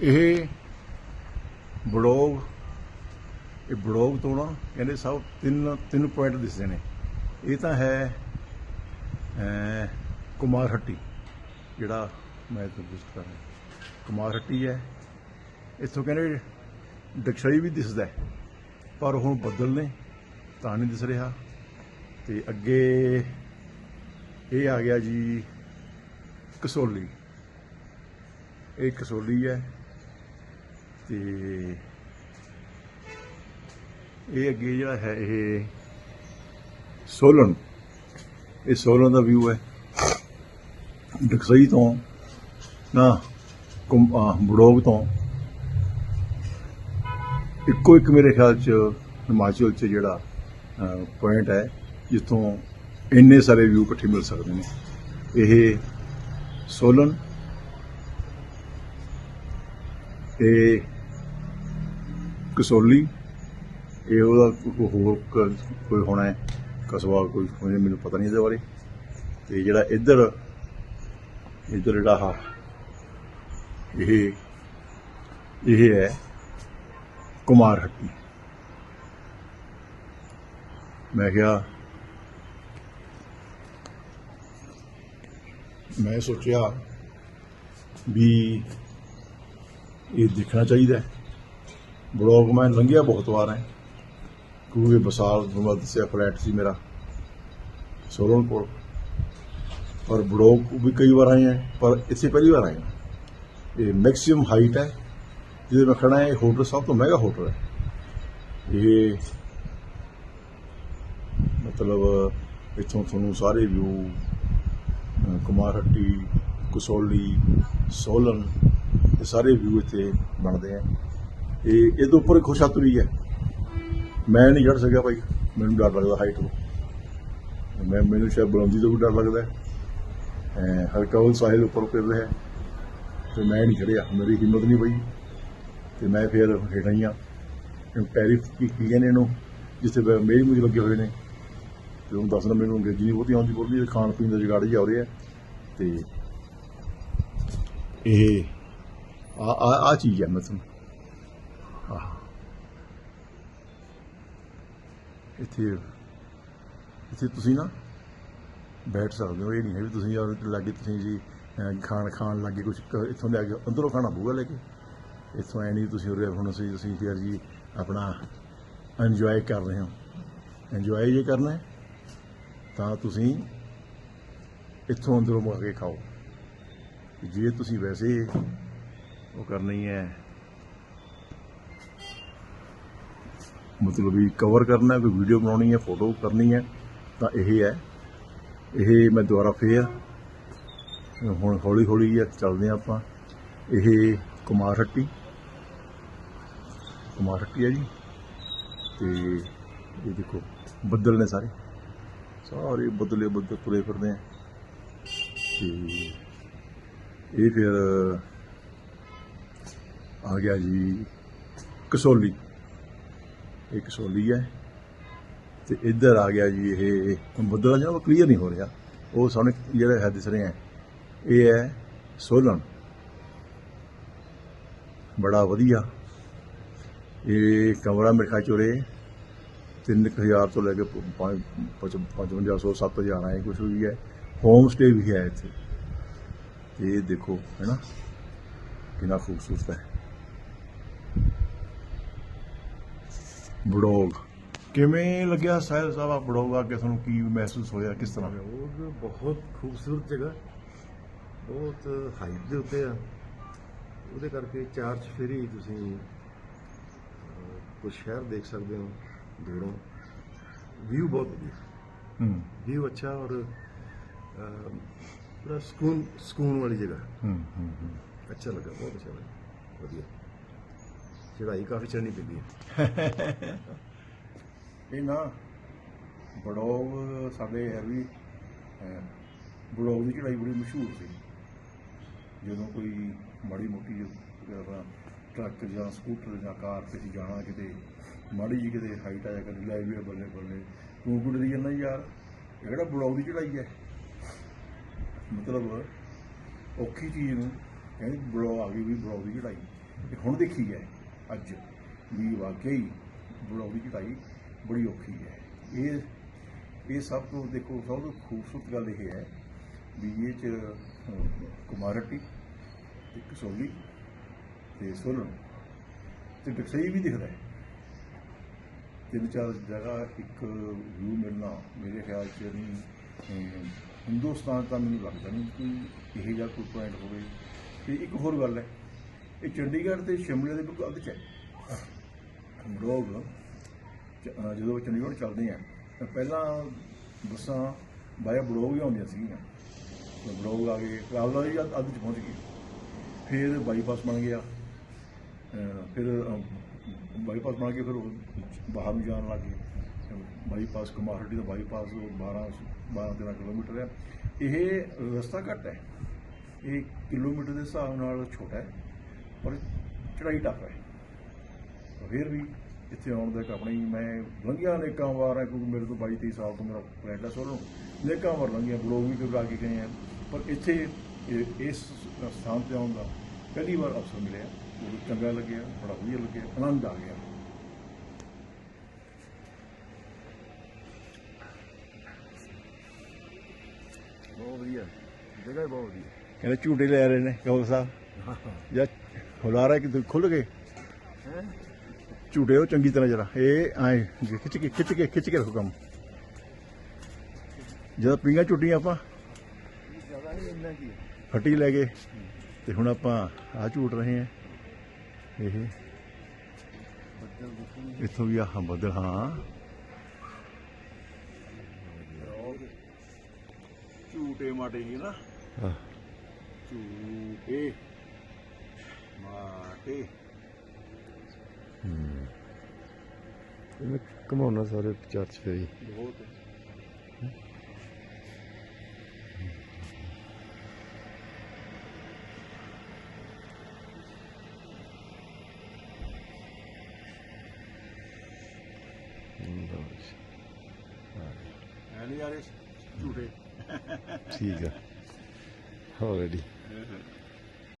ਇਹ ਬਲੌਗ ਇਹ ਬਲੌਗ ਤੋਂ ਨਾ ਕਹਿੰਦੇ ਸਭ ਤਿੰਨ ਤਿੰਨ ਪੁਆਇੰਟ ਦਿਸਦੇ ਨੇ। ਇਹ ਤਾਂ ਹੈ ਅਹ, ਕੁਮਾਰ ਹੱਟੀ ਜਿਹੜਾ ਮੈਂ ਤੁਹਾਨੂੰ ਵਿਜ਼ਿਟ ਕਰ ਰਿਹਾ। ਕੁਮਾਰ ਹੱਟੀ ਹੈ। ਇੱਥੋਂ ਕਹਿੰਦੇ ਡਕਸ਼ਰੀ ਵੀ ਦਿਸਦਾ ਪਰ ਹੁਣ ਬੱਦਲ ਨੇ ਤਾਂ ਨਹੀਂ ਦਿਸ ਰਿਹਾ। ਤੇ ਅੱਗੇ ਇਹ ਆ ਗਿਆ ਜੀ ਕਸੋਲੀ। ਇਹ ਕਸੋਲੀ ਹੈ। ਤੇ ਇਹ ਅੱਗੇ ਜਿਹੜਾ ਹੈ ਇਹ ਸੋਲਨ ਇਹ ਸੋਲਨ ਦਾ ਵਿਊ ਹੈ। ਡਕਸਈ ਤੋਂ ਨਾ ਕੁਮ- ਆਹ, ਬੜੋਗ ਤੋਂ ਇੱਕੋ ਇੱਕ ਮੇਰੇ ਖਿਆਲ ਚ ਹਿਮਾਚਲ ਚ ਜਿਹੜਾ ਪੁਆਇੰਟ ਹੈ ਜਿੱਥੋਂ ਇੰਨੇ ਸਾਰੇ ਵਿਊ ਇਕੱਠੇ ਮਿਲ ਸਕਦੇ ਨੇ। ਇਹ ਸੋਲਨ ਇਹ ਕਸੋਲੀ, ਇਹ ਉਹਦਾ ਕੋ- ਹੋਰ ਕ- ਕੋਈ ਹੋਣਾ ਹੈ, ਕਸਬਾ ਕੋਈ ਹੋਣਾ, ਮੈਨੂੰ ਪਤਾ ਨਹੀਂ ਇਹਦੇ ਬਾਰੇ। ਤੇ ਜਿਹੜਾ ਇੱਧਰ ਇੱਧਰ ਜਿਹੜਾ ਆਹ, ਇਹ ਇਹ ਹੈ ਕੁਮਾਰ ਹੱਟੀ। ਮੈਂ ਕਿਹਾ, ਮੈਂ ਸੋਚਿਆ ਵੀ ਇਹ ਦੇਖਣਾ ਚਾਹੀਦਾ ਹੈ। ਬਲੌਗ ਮੈਂ ਲੰਘਿਆ ਬਹੁਤ ਵਾਰ ਹੈ ਕਿਉਂਕਿ ਬਸਾਲ ਤੁਹਾਨੂੰ ਮੈਂ ਦੱਸਿਆ ਫਲੈਟ ਸੀ ਮੇਰਾ, ਸੋਲਨ ਕੋਲ। ਪਰ ਬਲੌਗ ਵੀ ਕਈ ਵਾਰ ਆਏ ਹੈ ਪਰ ਇੱਥੇ ਪਹਿਲੀ ਵਾਰ ਆਏ। ਹਾਂ ਇਹ ਮੈਕਸਿਮਮ ਹਾਈਟ ਹੈ ਜਿਹਦੇ ਮੈਂ ਖੜਾ ਹੈ ਇਹ ਹੋਟਲ ਸਭ ਤੋਂ ਮਹਿੰਗਾ ਹੋਟਲ ਹੈ ਇਹ ਮਤਲਬ ਇੱਥੋਂ ਤੁਹਾਨੂੰ ਸਾਰੇ ਵਿਊ ਕੁਮਾਰਹੱਟੀ ਹੱਟੀ ਸੋਲਨ, ਇਹ ਸਾਰੇ ਵਿਊ ਇੱਥੇ ਬਣਦੇ ਆ ਇਹ ਇਹਦੇ ਉੱਪਰ ਇੱਕ ਖੁਸ਼ਾਤਰੀ ਹੈ। ਮੈਂ ਨਹੀਂ ਚੜ ਸਕਿਆ ਭਾਈ। ਮੈਨੂੰ ਡਰ ਲੱਗਦਾ ਹਾਈਟ ਤੋਂ। ਮੈਂ ਮੈਨੂੰ ਸ਼ਾਇਦ ਬੁਲੰਦੀ ਤੋਂ ਵੀ ਡਰ ਲੱਗਦਾ ਹੈ। ਐਂ ਸਾਹਿਲ ਉੱਪਰ ਫਿਰ ਰਿਹਾ ਤੇ ਮੈਂ ਨਹੀਂ ਚੜਿਆ। ਮੇਰੀ ਹਿੰਮਤ ਨਹੀਂ ਪਈ। ਤੇ ਮੈਂ ਫਿਰ ਹੇਠਾਂ ਹੀ ਆ ਟੈਰਿਫ ਕੀ ਕੀ ਨੇ ਇਹਨੂੰ? ਜਿੱਥੇ ਬ- ਮੇਰੀ ਮੁਝ ਲੱਗੇ ਹੋਏ ਨੇ। ਤੇ ਉਹਨੂੰ ਦੱਸਣਾ ਮੈਨੂੰ ਅੰਗਰੇਜ਼ੀ ਨਹੀਂ ਬਹੁਤੀ ਆਉਂਦੀ ਬੋਲੀ। ਖਾਣ ਪੀਣ ਦਾ ਜੁਗਾੜ ਹੀ ਆ ਰਿਹਾ ਤੇ ਇਹ ਆ ਆ ਆ ਚੀਜ਼ ਹੈ ਮਤਲਬ ਆਹ। ਇੱਥੇ ਇੱਥੇ ਤੁਸੀਂ ਨਾ ਬੈਠ ਸਕਦੇ ਹੋ, ਇਹ ਨਹੀਂ ਹੈ ਵੀ ਤੁਸੀਂ ਯਾਰ ਲੱਗੇ ਤੁਸੀਂ ਜੀ ਖਾਣ ਖਾਣ ਲੱਗੇ ਕੁਝ ਇੱਥੋਂ ਲੈ ਕੇ ਅੰਦਰੋਂ ਖਾਣਾ ਪਊਗਾ ਲੈ ਕੇ। ਇੱਥੋਂ ਐ ਨਹੀਂ ਤੁਸੀਂ ਉਰੇ ਹੁਣ ਅਸੀਂ ਤੁਸੀਂ ਫਿਰ ਜੀ ਆਪਣਾ ਇੰਜੋਏ ਕਰ ਰਹੇ ਹੋ। ਇੰਜੋਏ ਜੇ ਕਰਨਾ ਹੈ, ਤਾਂ ਤੁਸੀਂ ਇੱਥੋਂ ਅੰਦਰੋਂ ਮੰਗਾ ਕੇ ਖਾਓ। ਜੇ ਤੁਸੀਂ ਵੈਸੇ ਉਹ ਕਰਨੀ ਹੈ ਮਤਲਬ ਵੀ ਕਵਰ ਕਰਨਾ ਕੋਈ ਵੀਡੀਓ ਬਣਾਉਣੀ ਹੈ ਫੋਟੋ ਕਰਨੀ ਹੈ, ਤਾਂ ਇਹ ਹੈ। ਇਹ ਮੈਂ ਦੁਬਾਰਾ ਫੇਰ ਹੁਣ ਹੌਲੀ ਹੌਲੀ ਚੱਲਦੇ ਹਾਂ ਆਪਾਂ। ਇਹ ਕੁਮਾਰ ਹੱਟੀ। ਕੁਮਾਰ ਹੱਟੀ ਹੈ ਜੀ। ਤੇ ਇਹ ਦੇਖੋ, ਬੱਦਲ ਨੇ ਸਾਰੇ। ਸਾਰੇ ਬੱਦਲੇ ਬੱਦਲ ਤੁਰੇ ਫਿਰਦੇ ਆ। ਤੇ ਇਹ ਫਿਰ ਆ ਗਿਆ ਜੀ ਕਸੋਲੀ। ਇਹ ਕਸੋਲੀ ਹੈ ਤੇ ਇੱਧਰ ਆ ਗਿਆ ਜੀ ਇਹ ਬੱਦਲ ਜਿਹੜਾ ਕਲੀਅਰ ਨਹੀਂ ਹੋ ਰਿਹਾ। ਉਹ ਸਾਨੂੰ ਜਿਹੜਾ ਹੈ ਦਿਸ ਰਿਹਾ ਇਹ ਹੈ ਸੋਲਨ। ਬੜਾ ਵਧੀਆ। ਇਹ ਕਮਰਾ ਮੇਰੇ ਖਿਆਲ ਚੋਰੇ 3000 ਤੋਂ ਲੈ ਕੇ 5500 7000 ਆਏ ਕੁਝ ਵੀ ਹੈ। ਹੋਮ ਸਟੇ ਵੀ ਹੈ ਇੱਥੇ। ਤੇ ਇਹ ਦੇਖੋ, ਹੈ ਨਾ? ਕਿੰਨਾ ਖੂਬਸੂਰਤ ਹੈ। ਬੜੋਗ। ਕਿਵੇਂ ਲੱਗਿਆ ਸਾਹਿਲ ਸਾਹਿਬ ਆ ਬੜੋਗ ਆ ਕੇ ਤੁਹਾਨੂੰ ਕੀ ਮਹਿਸੂਸ ਹੋਇਆ ਕਿਸ ਤਰ੍ਹਾਂ? ਉਹ ਬਹੁਤ ਖੂਬਸੂਰਤ ਜਗ੍ਹਾ। ਬਹੁਤ ਹਾਈਟ ਦੇ ਉੱਤੇ ਆ। ਉਹਦੇ ਕਰਕੇ ਚਾਰ ਚਫੇਰੀ ਤੁਸੀਂ ਕੁਝ ਸ਼ਹਿਰ ਦੇਖ ਸਕਦੇ ਹੋ ਦੂਰੋਂ। ਵਿਊ ਬਹੁਤ ਵਧੀਆ। ਹੂੰ। ਵਿਊ ਅੱਛਾ ਔਰ ਪੂਰਾ ਸਕੂਨ ਸਕੂਨ ਵਾਲੀ ਜਗ੍ਹਾ। ਹੂੰ ਹੂੰ ਹੂੰ। ਅੱਛਾ ਲੱਗਾ ਬਹੁਤ ਅੱਛਾ ਲੱਗਾ। ਵਧੀਆ। ਚੜਾਈ ਕਾਫੀ ਚੜ੍ਹਨੀ ਪੈਂਦੀ ਹੈ ਇਹ ਨਾ ਬੜੋਗ ਸਾਡੇ ਹੈ ਵੀ ਅਹ, ਬੜੋਗ ਦੀ ਚੜਾਈ ਬੜੀ ਮਸ਼ਹੂਰ ਸੀ ਜਦੋਂ ਕੋਈ ਮਾੜੀ ਮੋਟੀ ਜਿਹੀ ਆਪਣਾ ਟਰੱਕ ਜਾਂ ਸਕੂਟਰ ਜਾਂ ਕਾਰ ਤੇ ਜਾਣਾ ਕਿਤੇ ਮਾੜੀ ਜੀ ਕਿਤੇ ਹਾਈਟ ਆਇਆ ਕਦੇ ਲੈ ਵੀ ਬੱਲੇ ਬੱਲੇ ਤੂੰ ਕੁੜੇ ਦੀ ਜਾਂਦਾ ਯਾਰ ਇਹ ਕਿਹੜਾ ਬੜੋਗ ਦੀ ਚੜਾਈ ਹੈ ਮਤਲਬ ਔਖੀ ਚੀਜ਼ ਨੂੰ ਕਹਿੰਦੇ ਬਲੌਗ ਆ ਗਈ ਵੀ ਬਲੌਗ ਦੀ ਚੜਾਈ ਇਹ ਹੁਣ ਦੇਖੀ ਹੈ ਅੱਜ ਵੀ ਵਾਕਈ ਬਲੌਗ ਦੀ ਚੜਾਈ ਬੜੀ ਔਖੀ ਹੈ। ਇਹ ਇਹ ਸਭ ਤੋਂ ਦੇਖੋ ਸਭ ਤੋਂ ਖੂਬਸੂਰਤ ਗੱਲ ਇਹ ਹੈ ਵੀ ਇਹ ਚ ਅਹ, ਕੁਮਾਰਟੀ ਤੇ ਕਸੌਲੀ ਤੇ ਸੋਲਨ ਤੇ ਟਕਸਈ ਵੀ ਦਿਖਦਾ ਹੈ। ਤਿੰਨ ਚਾਰ ਜਗ੍ਹਾ ਇੱਕ ਵਿਊ ਮਿਲਣਾ ਮੇਰੇ ਖਿਆਲ ਚ ਨਹੀਂ ਹਿੰਦੁਸਤਾਨ ਤਾਂ ਮੈਨੂੰ ਲੱਗਦਾ ਨਹੀਂ ਕੋਈ ਇਹ ਜਿਹਾ ਕੋਈ ਪੁਆਇੰਟ ਹੋਵੇ। ਤੇ ਇੱਕ ਹੋਰ ਗੱਲ ਹੈ ਇਹ ਚੰਡੀਗੜ੍ਹ ਤੇ ਸ਼ਿਮਲੇ ਦੇ ਬਿਲਕੁਲ ਅੱਧ ਚ ਹੈ। ਲੋਕ ਜਦੋਂ ਚੰਡੀਗੜ੍ਹ ਚੱਲਦੇ ਆ ਤਾਂ ਪਹਿਲਾਂ ਬੱਸਾਂ ਬਾਇਆ ਬਲੌਗ ਹੀ ਆਉਂਦੀਆਂ ਸੀਗੀਆਂ। ਤੇ ਬਲੌਗ ਆ ਗਏ ਰਾਵਲਾ ਜੀ ਅੱਧ ਚ ਪਹੁੰਚ ਗਏ ਫਿਰ ਬਾਈਪਾਸ ਬਣ ਗਿਆ। ਫਿਰ ਬਾਈਪਾਸ ਬਣ ਕੇ ਫਿਰ ਬਾਹਰ ਨੂੰ ਜਾਣ ਲੱਗੇ ਬਾਈਪਾਸ ਕੁਮਾਰਹੱਟੀ ਦਾ ਬਾਈਪਾਸ ਉਹ 12 12 13 ਕਿਲੋਮੀਟਰ ਹੈ। ਇਹ ਰਸਤਾ ਘੱਟ ਹੈ। ਇਹ ਕਿਲੋਮੀਟਰ ਦੇ ਹਿਸਾਬ ਨਾਲ ਛੋਟਾ ਹੈ। ਪਰ ਚੜਾਈ ਟੱਪ ਹੈ। ਫਿਰ ਵੀ ਇੱਥੇ ਆਉਣ ਦਾ ਇੱਕ ਆਪਣੀ ਮੈਂ ਲੰਘਿਆ ਨੇਕਾਂ ਵਾਰ ਹੈ ਕਿਉਂਕਿ ਮੇਰੇ ਤੋਂ 22 23 ਸਾਲ ਤੋਂ ਮੇਰਾ ਫਲੈਟ ਹੈ ਸੋਲੋ ਨੇਕਾਂ ਵਾਰ ਲੰਘਿਆ ਬਲੋਗ ਵੀ ਕਰਾ ਕੇ ਗਏ ਆ। ਪਰ ਇੱਥੇ ਇਸ ਸਥਾਨ ਤੇ ਆਉਣ ਦਾ ਪਹਿਲੀ ਵਾਰ ਅਵਸਰ ਮਿਲਿਆ। ਉਹ ਚੰਗਾ ਲੱਗਿਆ ਬੜਾ ਵਧੀਆ ਲੱਗਿਆ ਆਨੰਦ ਆ ਗਿਆ। ਬਹੁਤ ਵਧੀਆ। ਜਗ੍ਹਾ ਬਹੁਤ ਵਧੀਆ। ਕਹਿੰਦੇ ਝੂਟੇ ਲੈ ਰਹੇ ਨੇ ਕਹੋ ਸਾਹਿਬ। ਜਾਂ ਹੁਲਾਰਾ ਕਿ ਖੁੱਲ ਗਏ ਹੈ ਝੂਟੇ ਉਹ ਚੰਗੀ ਤਰ੍ਹਾਂ ਜਰਾ ਇਹ ਆਏ ਖਿੱਚ ਕੇ ਖਿੱਚ ਕੇ ਖਿੱਚ ਕੇ ਰੱਖੋ ਕੰਮ। ਜਦੋਂ ਪੀਂਘਾਂ ਝੁੱਟੀਆਂ ਆਪਾਂ ਜਗ੍ਹਾ ਹੀ ਇੰਨਾ ਕੀ ਹੈ। ਫੱਟੀ ਲੈ ਗਏ ਤੇ ਹੁਣ ਆਪਾਂ ਆ ਝੂਟ ਰਹੇ ਹਾਂ। ਇਹ ਇੱਥੋਂ ਵੀ ਆਹ ਬੱਦਲ ਹਾਂ। ਝੂਟੇ ਮਾਟੇ ਹੀ ਨਾ। ਝੂਟੇ। ਮਾਟੇ ਇਹਨੂੰ ਘਮਾਉਣਾ ਸਾਰੇ ਚਰਚ ਫੇਰੀ ਬਹੁਤ। ਐ ਨਹੀਂ ਯਾਰ ਇਹ ਝੂਟੇ ਠੀਕ ਆ। ਹੋ ਰੈਡੀ ਹਾਂ, ਹਾਂ।